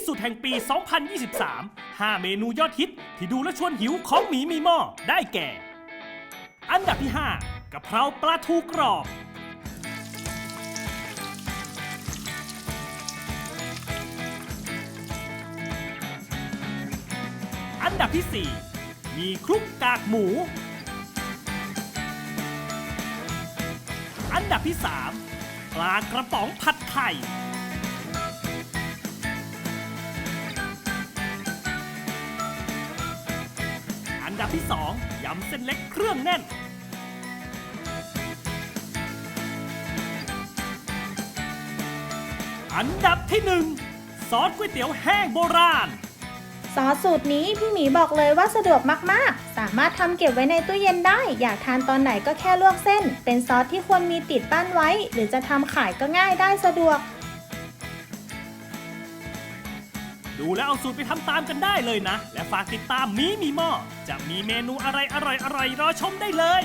ที่สุดแห่งปี 2023 5 เมนูยอดฮิตที่ดูและชวนหิวของหมีมีหม้อได้แก่ อันดับที่ 5กะเพราปลาทูกรอบ อันดับที่ 4 มีคลุกกากหมู อันดับที่ 3 ปลากระป๋องผัดไข่ ดับที่ 2ยำเส้นเล็กเครื่องแน่น อันดับที่ 1 ซอสก๋วยเตี๋ยวแห้งโบราณ ซอสสูตรนี้พี่หมีบอกเลยว่าสะดวกมาก ๆ สามารถทำเก็บไว้ในตู้เย็นได้ อยากทานตอนไหนก็แค่ลวกเส้น เป็นซอสที่ควรมีติดบ้านไว้ หรือจะทำขายก็ง่ายได้สะดวก ดูแล้วเอาสูตรไปทำตามกันได้เลยนะ และฝากติดตามมีมีหม้อจะมีเมนูอะไรอร่อยๆรอชมได้เลย